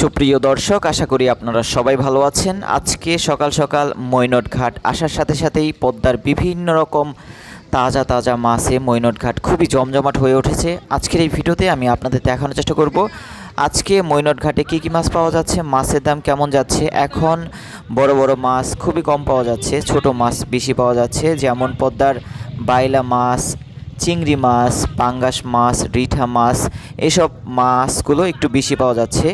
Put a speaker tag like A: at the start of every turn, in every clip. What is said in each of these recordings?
A: সুপ্রিয় দর্শক, আশা করি আপনারা সবাই ভালো আছেন। আজকে সকাল সকাল মৈনট ঘাট আসার সাথে সাথেই পদ্মার বিভিন্ন রকম তাজা তাজা মাছে মৈনট ঘাট খুবই জমজমাট হয়ে উঠেছে। আজকের এই ভিডিওতে আমি আপনাদের দেখানোর চেষ্টা করব। আজকে মৈনট ঘাটে কী কী মাছ পাওয়া যাচ্ছে, মাছের দাম কেমন যাচ্ছে? এখন বড় বড় মাছ খুবই কম পাওয়া যাচ্ছে, ছোট মাছ বেশি পাওয়া যাচ্ছে। যেমন পদ্মার বাইলা মাছ, চিংড়ি মাছ, পাঙ্গাস মাছ, রিঠা মাছ, এসব মাছগুলো একটু বেশি পাওয়া যাচ্ছে।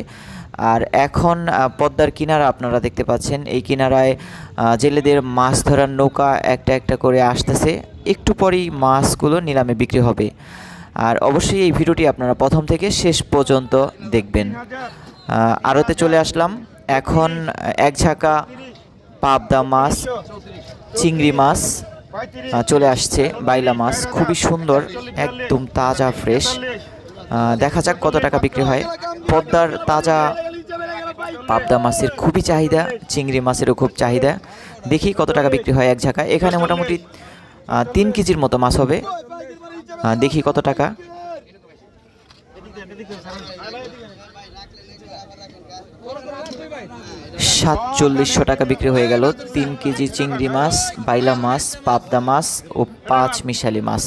A: আর এখন পদ্মার কিনারা আপনারা দেখতে পাচ্ছেন। এই কিনারায় জেলেদের মাছ ধরার নৌকা একটা একটা করে আসতেছে। একটু পরেই মাছগুলো নিলামে বিক্রি হবে। আর অবশ্যই এই ভিডিওটি আপনারা প্রথম থেকে শেষ পর্যন্ত দেখবেন। আড়তে চলে আসলাম। এখন এক ঝাঁকা পাবদা মাছ, চিংড়ি মাছ চলে আসছে, বাইলা মাছ। খুবই সুন্দর, একদম তাজা, ফ্রেশ। দেখা যাক কত টাকা বিক্রি হয়। পদ্মার তাজা পাবদা মাছের খুবই চাহিদা, চিংড়ি মাছেরও খুব চাহিদা। দেখি কত টাকা বিক্রি হয় এক ঝাঁকা এখানে মোটামুটি তিন কেজির মতো মাছ হবে। দেখি কত টাকা। সাতচল্লিশশো টাকা বিক্রি হয়ে গেল। তিন কেজি চিংড়ি মাছ, বাইলা মাছ, পাবদা মাছ ও পাঁচ মিশালি মাছ।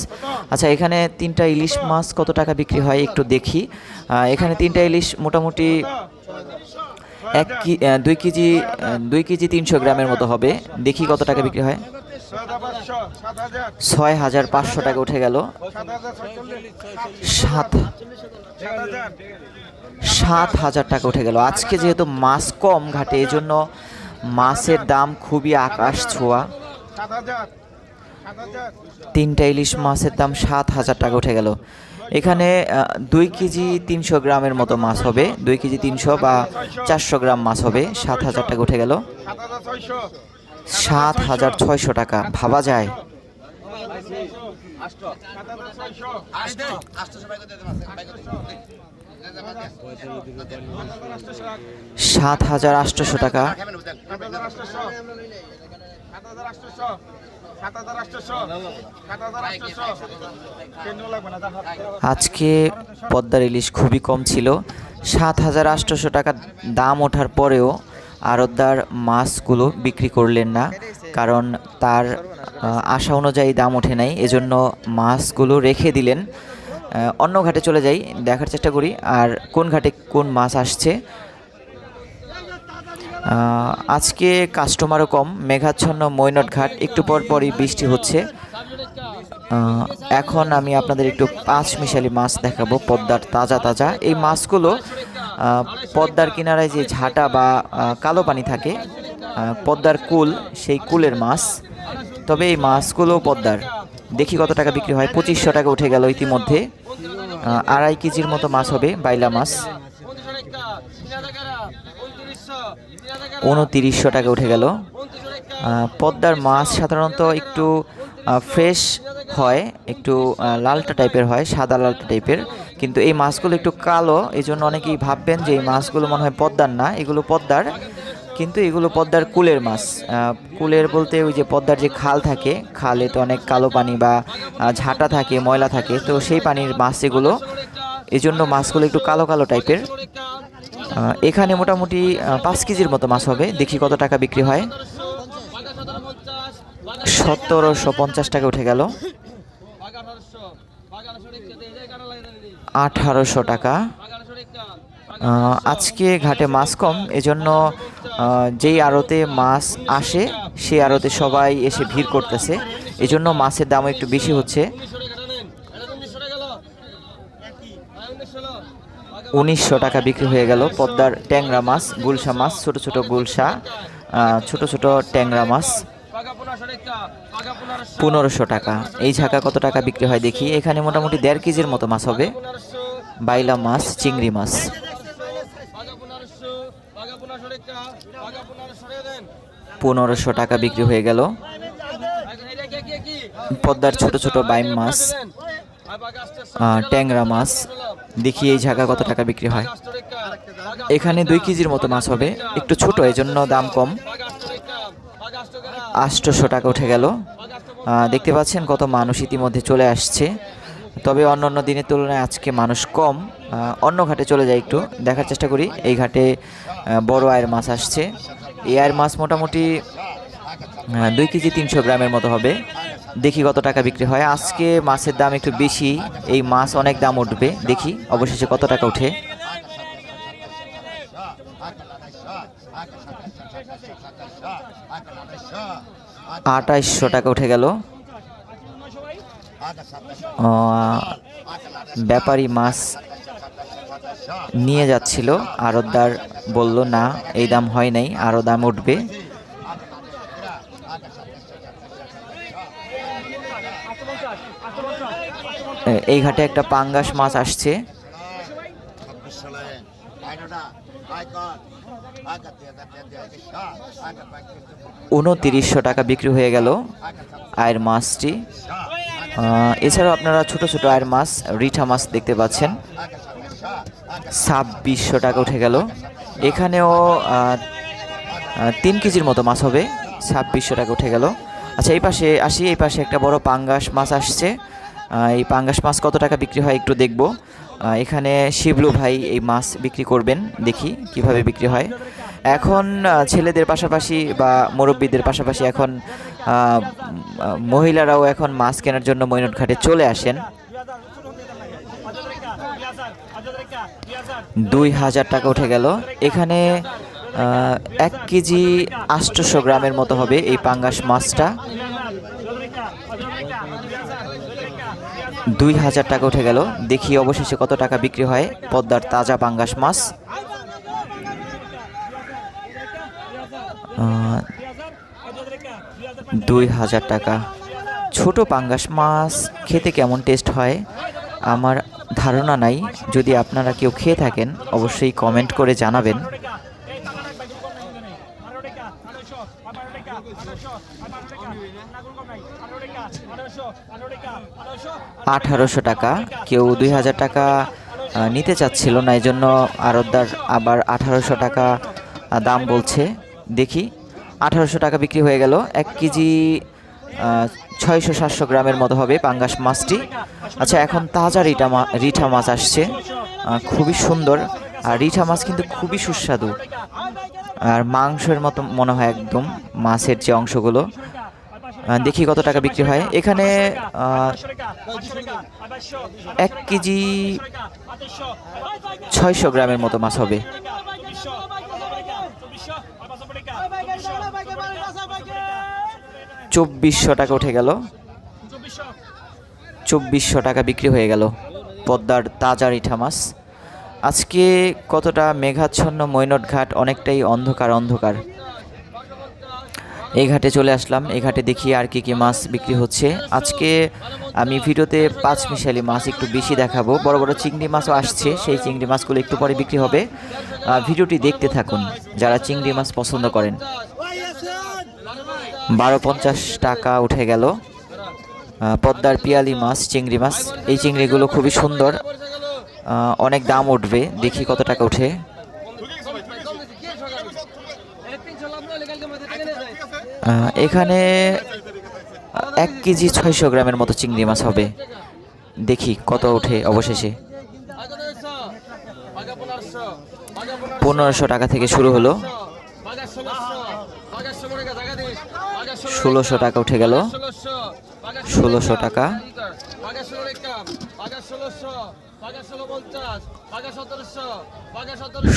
A: আচ্ছা এখানে তিনটা ইলিশ মাছ কত টাকা বিক্রি হয় একটু দেখি। এখানে তিনটা ইলিশ মোটামুটি এক কি দুই কেজি দুই কেজি তিনশো গ্রামের মতো হবে। দেখি কত টাকা বিক্রি হয়। ছয় হাজার পাঁচশো টাকা উঠে গেল। সাত সাত হাজার টাকা উঠে গেল। আজকে যেহেতু মাছ কম ঘাটে এই জন্য মাছের দাম খুবই আকাশ ছোঁয়া। তিনটা ইলিশ মাছের দাম সাত হাজার টাকা উঠে গেল। এখানে দুই কেজি তিনশো গ্রামের মতো মাছ হবে। দুই কেজি তিনশো বা চারশো গ্রাম মাছ হবে। সাত হাজার টাকা উঠে গেল। সাত হাজার ছয়শো টাকা। ভাবা যায়। সাত হাজার আটশোশো টাকা। আজকে পদ্মার ইলিশ খুবই কম ছিল। সাত হাজার আটশোশো টাকা দাম ওঠার পরেও আড়তদার মাছগুলো বিক্রি করলেন না, কারণ তার আশা অনুযায়ী দাম ওঠে নাই। এজন্য মাছগুলো রেখে দিলেন। অন্য ঘাটে চলে যাই, দেখার চেষ্টা করি, আর কোন ঘাটে কোন মাছ আসছে। আজকে কাস্টমারও কম, মেঘাচ্ছন্ন মৈনট ঘাট একটু পর পরই বৃষ্টি হচ্ছে। এখন আমি আপনাদের একটু পাঁচ মিশালি মাছ দেখাবো, পদ্মার তাজা তাজা। এই মাছগুলো পদ্মার কিনারায় যে ঝাঁটা বা কালো পানি থাকে পদ্মার কুল, সেই কুলের মাছ। তবে এই মাছগুলো পদ্মার। দেখি কত টাকা বিক্রি হয়, পঁচিশশো টাকা উঠে গেল ইতিমধ্যে। আড়াই কেজির মতো মাছ হবে, বাইলা মাছ। উনতিরিশশো টাকা উঠে গেল। পদ্মার মাছ সাধারণত একটু ফ্রেশ হয়, একটু লালটা টাইপের হয়, সাদা লালটা টাইপের কিন্তু এই মাছগুলো একটু কালো এই জন্য অনেকেই ভাববেন যে এই মাছগুলো মনে হয় পদ্মার না, এগুলো পদ্মার। কিন্তু এগুলো পদ্মার কুলের মাছ। কুলের বলতে ওই যে পদ্মার যে খাল থাকে, খালে তো অনেক কালো পানি বা ঝাঁটা থাকে, ময়লা থাকে, তো সেই পানির মাছ এগুলো। এই জন্য মাছগুলো একটু কালো কালো টাইপের এখানে মোটামুটি পাঁচ কেজির মতো মাছ হবে। দেখি কত টাকা বিক্রি হয়। সতেরোশো পঞ্চাশ টাকা উঠে গেল। আঠারোশো টাকা। আজকে ঘাটে মাছ কম, এজন্য যেই আড়তে মাছ আসে, সেই আড়তে সবাই এসে ভিড় করতেছে। এজন্য মাছের দামও একটু বেশি হচ্ছে। উনিশশো টাকা বিক্রি হয়ে গেল। পদ্মার ট্যাংরা মাছ, গুলশা মাছ, ছোট ছোট গুলশা ছোট ছোট ট্যাংরা মাছ। পনেরোশো টাকা। এই ঝাঁকা কত টাকা বিক্রি হয় দেখি। এখানে মোটামুটি দেড় কেজির মতো মাছ হবে। বাইলা মাছ, চিংড়ি মাছ। পনেরোশো টাকা বিক্রি হয়ে গেল। পদ্মার ছোট ছোট বাইম মাছ ট্যাংরা মাছ। দেখি এই ঝাঁকা কত টাকা বিক্রি হয়। এখানে দুই কেজির মতো মাছ হবে। একটু ছোট এই জন্য দাম কম। আটশোশো টাকা উঠে গেল। দেখতে পাচ্ছেন কত মানুষ ইতিমধ্যে চলে আসছে। তবে অন্য অন্য দিনের তুলনায় আজকে মানুষ কম। অন্য ঘাটে চলে যায় একটু। দেখার চেষ্টা করি। এই ঘাটে বড় আয়ের মাছ আসছে। এই আয়ের মাছ মোটামুটি দুই কেজি তিনশো গ্রামের মতো হবে। দেখি কত টাকা বিক্রি হয়। আজকে মাছের দাম একটু বেশি, এই মাছ অনেক দাম উঠবে, দেখি অবশেষে কত টাকা ওঠে। আঠাইশশো টাকা উঠে গেল। ব্যাপারী মাছ নিয়ে যাচ্ছিল। আরতদার বলল, না, এই দাম হয় নাই আরও দাম উঠবে। এই ঘাটে একটা পাঙ্গাস মাছ আসছে। উনতিরিশশো টাকা বিক্রি হয়ে গেল আয়ের মাছটি। এছাড়াও আপনারা ছোট ছোট আয়ের মাছ, রিঠা মাছ দেখতে পাচ্ছেন। ছাব্বিশশো টাকা উঠে গেল। এখানেও তিন কেজির মতো মাছ হবে। ছাব্বিশশো টাকা উঠে গেল। আচ্ছা এই পাশে আসি, এই পাশে একটা বড় পাঙ্গাস মাছ আসছে। এই পাঙ্গাস মাছ কত টাকা বিক্রি হয় একটু দেখব। এখানে শিবলু ভাই এই মাছ বিক্রি করবেন, দেখি কীভাবে বিক্রি হয়। এখন ছেলেদের পাশাপাশি বা মুরব্বীদের পাশাপাশি এখন মহিলারাও এখন মাছ কেনার জন্য মৈনট ঘাটে চলে আসেন। দুই হাজার টাকা উঠে গেল। এখানে এক কেজি আটশোশো গ্রামের মতো হবে এই পাঙ্গাস মাছটা। দুই হাজার টাকা উঠে গেল। দেখি অবশেষে কত টাকা বিক্রি হয় পদ্মার তাজা পাঙ্গাস মাছ। দুই হাজার টাকা। ছোট পাঙ্গাস মাছ খেতে কেমন টেস্ট হয়? আমার ধারণা নাই। যদি আপনারা কেউ খেয়ে থাকেন, অবশ্যই কমেন্ট করে জানাবেন। আঠারোশো টাকা। কেউ দুই হাজার টাকা নিতে চাচ্ছিল না এই জন্য আরতদার আবার আঠারোশো টাকা দাম বলছে। দেখি, আঠারোশো টাকা বিক্রি হয়ে গেল। এক কেজি ছয়শো সাতশো গ্রামের মতো হবে পাঙ্গাস মাছটি। আচ্ছা এখন তাজা রিটা মা রিঠা মাছ আসছে। খুবই সুন্দর। আর রিঠা মাছ কিন্তু খুবই সুস্বাদু। আর মাংসের মতো মনে হয় একদম মাছের যে অংশগুলো। দেখি কত টাকা বিক্রি হয়। এখানে এক কেজি ছয়শো গ্রামের মতো মাছ হবে। চব্বিশশো টাকা উঠে গেল। চব্বিশশো টাকা বিক্রি হয়ে গেল পদ্মার তাজা রিঠা মাছ। আজকে কতটা মেঘাচ্ছন্ন মৈনট ঘাট অনেকটাই অন্ধকার অন্ধকার। এই ঘাটে চলে আসলাম। এই ঘাটে দেখি আর কি কি মাছ বিক্রি হচ্ছে। আজকে আমি ভিডিওতে পাঁচ মিশালি মাছ একটু বেশি দেখাবো। বড় বড় চিংড়ি মাছও আসছে। সেই চিংড়ি মাছগুলো একটু পরে বিক্রি হবে। ভিডিওটি দেখতে থাকুন। যারা চিংড়ি মাছ পছন্দ করেন। বারো পঞ্চাশ টাকা উঠে গেল। পদ্মার পিয়ালি মাছ, চিংড়ি মাছ। এই চিংড়িগুলো খুবই সুন্দর। অনেক দাম উঠবে। দেখি কত টাকা উঠে। এখানে এক কেজি ছয়শো গ্রামের মতো চিংড়ি মাছ হবে। দেখি কত ওঠে অবশেষে। পনেরোশো টাকা থেকে শুরু হলো। ষোলোশো টাকা উঠে গেল। ষোলোশো টাকা।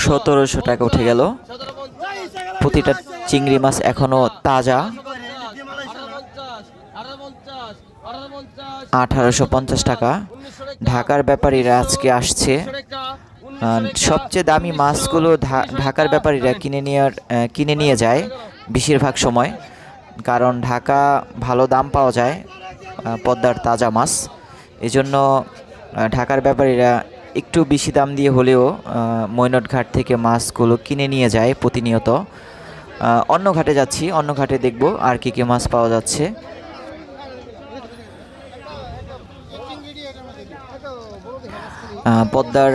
A: সতেরোশো টাকা উঠে গেল। প্রতিটা চিংড়ি মাছ এখনও তাজা। আঠারোশো পঞ্চাশ টাকা। ঢাকার ব্যাপারীরা আজকে আসছে। সবচেয়ে দামি মাছগুলো ঢাকার ব্যাপারীরা কিনে নেওয়ার কিনে নিয়ে যায় বেশিরভাগ সময়। কারণ ঢাকা ভালো দাম পাওয়া যায় পদ্মার তাজা মাছ। এজন্য ঢাকার ব্যাপারীরা একটু বেশি দাম দিয়ে হলেও ঘাট থেকে মাছগুলো কিনে নিয়ে যায় প্রতিনিয়ত। অন্য ঘাটে যাচ্ছি, অন্য ঘাটে দেখব আর কী কী মাছ পাওয়া যাচ্ছে। পদ্মার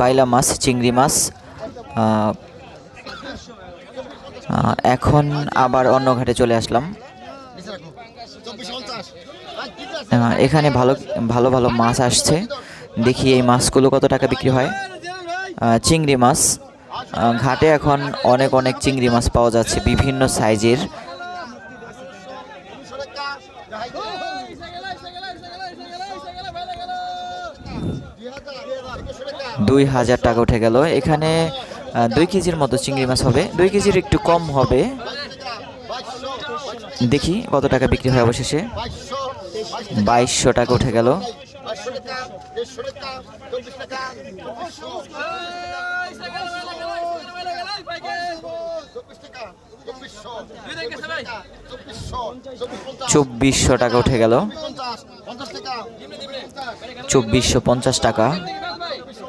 A: বাইলা মাছ, চিংড়ি মাছ। এখন আবার অন্য ঘাটে চলে আসলাম। এখানে ভালো ভালো ভালো মাছ আসছে। দেখি এই মাছগুলো কত টাকা বিক্রি হয়। চিংড়ি মাছ। ঘাটে এখন অনেক অনেক চিংড়ি মাছ পাওয়া যাচ্ছে বিভিন্ন সাইজের। দুই হাজার টাকা উঠে গেল। এখানে দুই কেজির মতো চিংড়ি মাছ হবে। দুই কেজির একটু কম হবে। দেখি কত টাকা বিক্রি হয় অবশেষে। বাইশশো টাকা উঠে গেল। চব্বিশশো টাকা উঠে গেল। চব্বিশশো পঞ্চাশ টাকা
B: চব্বিশশো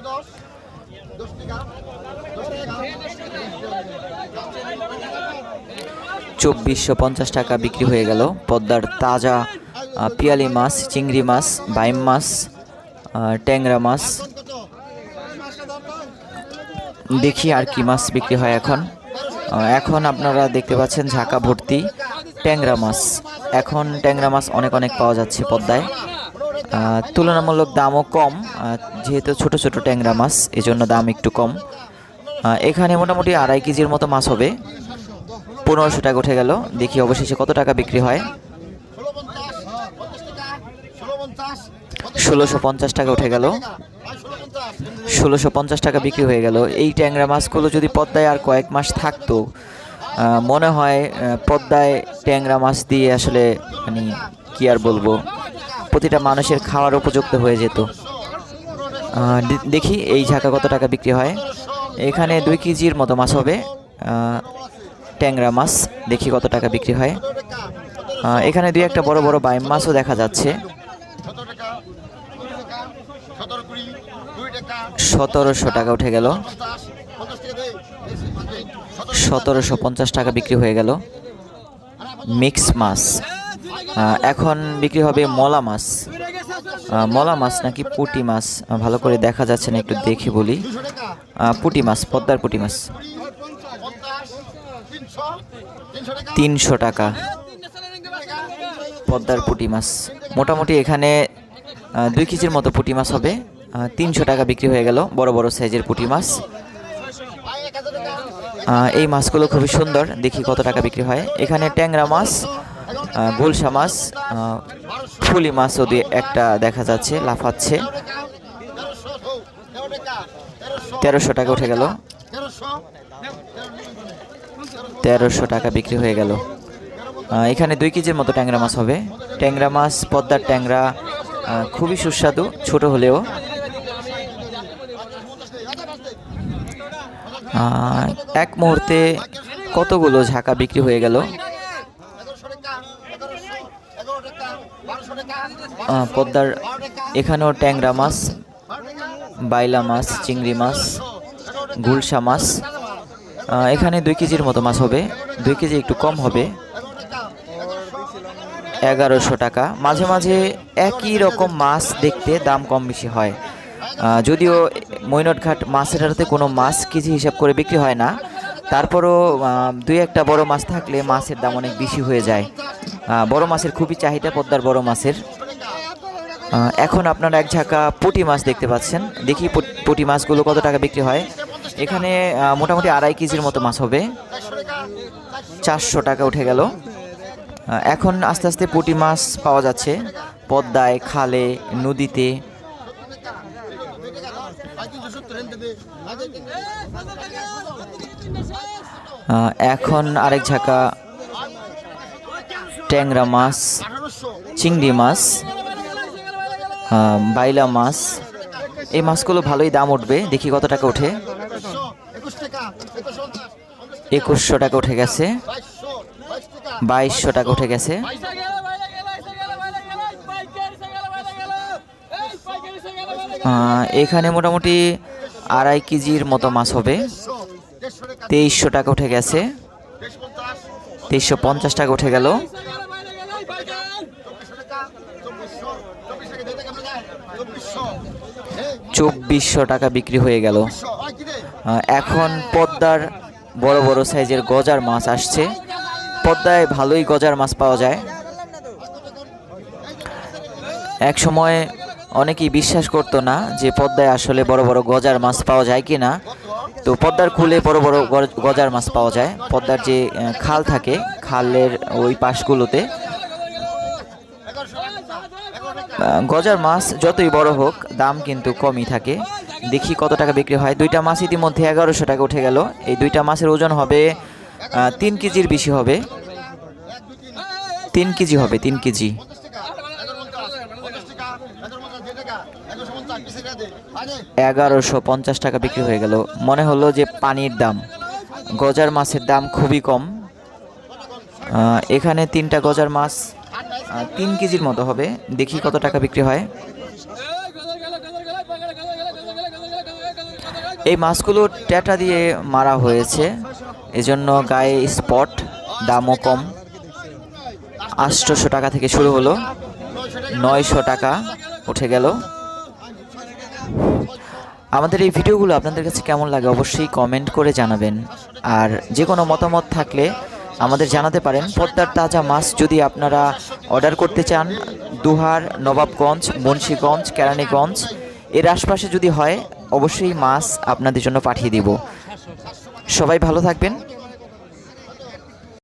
B: দশ টাকা। টাকা
A: চব্বিশশো পঞ্চাশ টাকা বিক্রি হয়ে গেল। পদ্মার তাজা পিয়ালি মাছ, চিংড়ি মাছ, বাইম মাছ ট্যাংরা মাছ। দেখি আর কি মাছ বিক্রি হয় এখন। এখন আপনারা দেখতে পাচ্ছেন ঝাঁকা ভর্তি ট্যাংরা মাছ। এখন ট্যাংরা মাছ অনেক অনেক পাওয়া যাচ্ছে পদ্মায়। তুলনামূলক দামও কম যেহেতু ছোট ছোট ট্যাংরা মাছ, এজন্য দাম একটু কম। এখানে মোটামুটি আড়াই কেজির মতো মাছ হবে। পনেরোশো টাকা উঠে গেল। দেখি অবশেষে কত টাকা বিক্রি হয়। ষোলোশো পঞ্চাশ টাকা উঠে গেল। ষোলোশো পঞ্চাশ টাকা বিক্রি হয়ে গেল। এই ট্যাংরা মাছগুলো যদি পদ্মায় আর কয়েক মাস থাকতো মনে হয় পদ্মায় ট্যাংরা মাছ দিয়ে আসলে মানে কি আর বলব? প্রতিটা মানুষের খাওয়ার উপযুক্ত হয়ে যেত। দেখি এই ঝাঁকা কত টাকা বিক্রি হয়। এখানে দুই কেজির মতো মাছ হবে। ট্যাংরা মাছ, দেখি কত টাকা বিক্রি হয়। এখানে দুই একটা বড় বড় বাইম মাছও দেখা যাচ্ছে। সতেরোশো টাকা উঠে গেল। সতেরোশো পঞ্চাশ টাকা বিক্রি হয়ে গেল। মিক্স মাছ। এখন বিক্রি হবে মলা মাছ। মলা মাছ নাকি পুঁটি মাছ? ভালো করে দেখা যাচ্ছে না, একটু দেখে বলি। পুঁটি মাছ, পদ্মার পুঁটি মাছ।
B: তিনশো টাকা।
A: পদ্মার পুঁটি মাছ। মোটামুটি এখানে দুই কেজির মতো পুঁটি মাছ হবে। তিনশো টাকা বিক্রি হয়ে গেল, বড় বড় সাইজের পুঁটি মাছ। এই মাছগুলো খুবই সুন্দর, দেখি কত টাকা বিক্রি হয়। এখানে ট্যাংরা মাছ গুলশা মাছ ফুলি মাছও দিয়ে একটা দেখা যাচ্ছে, লাফাচ্ছে।
B: তেরোশো টাকা
A: উঠে গেল।
B: তেরোশো
A: টাকা বিক্রি হয়ে গেল। এখানে দুই কেজির মতো ট্যাংরা মাছ হবে। ট্যাংরা মাছ, পদ্মার ট্যাংরা খুবই সুস্বাদু, ছোট হলেও। এক মুহূর্তে কতগুলো ঝাঁকা বিক্রি হয়ে গেল
B: এগারোশো টাকা এগারোশো এগারো টাকা বারোশো টাকা
A: আহ, পদ্মার এখানেও ট্যাংরা মাছ, বাইলা মাছ, চিংড়ি মাছ, গুলশা মাছ। এখানে দুই কেজির মতো মাছ হবে। দুই কেজি একটু কম হবে। এগারোশো টাকা। মাঝে মাঝে একই রকম মাছ দেখতে দাম কম বেশি হয়। যদিও মৈনটঘাট মাছের কোনো মাছ কেজি হিসাব করে বিক্রি হয় না। তারপরও দুই একটা বড় মাছ থাকলে মাছের দাম অনেক বেশি হয়ে যায়। বড় মাছের খুবই চাহিদা পদ্মার বড় মাছের। এখন আপনারা এক ঝাঁকা পুঁটি মাছ দেখতে পাচ্ছেন। দেখি পুট- মাছগুলো কত টাকা বিক্রি হয়। এখানে মোটামুটি আড়াই কেজির মতো মাছ হবে।
B: চারশো টাকা
A: উঠে গেল। এখন আস্তে আস্তে পুঁটি মাছ পাওয়া যাচ্ছে। পদ্মায়, খালে, নদীতে। এখন আরেক ঝাঁকা ট্যাংরা মাছ, চিংড়ি মাছ। বাইলা মাছ। এই মাছগুলো ভালোই দাম উঠবে। দেখি কত টাকা ওঠে।
B: একুশশো টাকা
A: উঠে গেছে।
B: বাইশশো টাকা
A: উঠে গেছে। এখানে মোটামুটি আড়াই কেজির মতো মাছ হবে। তেইশশো টাকা উঠে গেছে। তেইশশো পঞ্চাশ টাকা উঠে গেল
B: চব্বিশশো টাকা চব্বিশশো চব্বিশ টাকা দিয়ে টাকা আমরা যাই চব্বিশশো এই
A: চব্বিশশো টাকা বিক্রি হয়ে গেল। এখন পদ্মার বড় বড় সাইজের গজার মাছ আসছে। পদ্মায় ভালোই গজার মাছ পাওয়া যায়। এক সময় অনেকেই বিশ্বাস করতো না যে পদ্মায় আসলে বড় বড় গজার মাছ পাওয়া যায় কি না তো পদ্মার কুলে বড় বড় গজার মাছ পাওয়া যায়। পদ্মার যে খাল থাকে, খালের ওই পাশগুলোতে গজার মাছ যতই বড় হোক, দাম কিন্তু কমই থাকে। দেখি কত টাকা বিক্রি হয়। দুইটা মাছ ইতিমধ্যে এগারোশো টাকা উঠে গেল। এই দুইটা মাছের ওজন হবে তিন কেজির বেশি হবে। তিন কেজি হবে, তিন কেজি। এগারোশো পঞ্চাশ টাকা বিক্রি হয়ে গেল। মনে হলো যে পানির দাম। গজার মাছের দাম খুবই কম। এখানে তিনটা গজার মাছ তিন কেজির মতো হবে। দেখি কত টাকা বিক্রি হয়। এই মাছগুলো ট্যাটা দিয়ে মারা হয়েছে। এজন্য গায়ে স্পট, দামও কম। আটশোশো টাকা থেকে শুরু হলো। নয়শো টাকা উঠে গেল। আমাদের এই ভিডিওগুলো আপনাদের কাছে কেমন লাগে অবশ্যই কমেন্ট করে জানাবেন। আর যে কোনো মতামত থাকলে আমাদের জানাতে পারেন, পদ্মার তাজা মাছ যদি আপনারা অর্ডার করতে চান, দুহার, নবাবগঞ্জ, মুন্সীগঞ্জ, কেরানীগঞ্জ, এর আশপাশে যদি হয়, অবশ্যই মাছ আপনাদের জন্য পাঠিয়ে দিব। সবাই ভালো থাকবেন।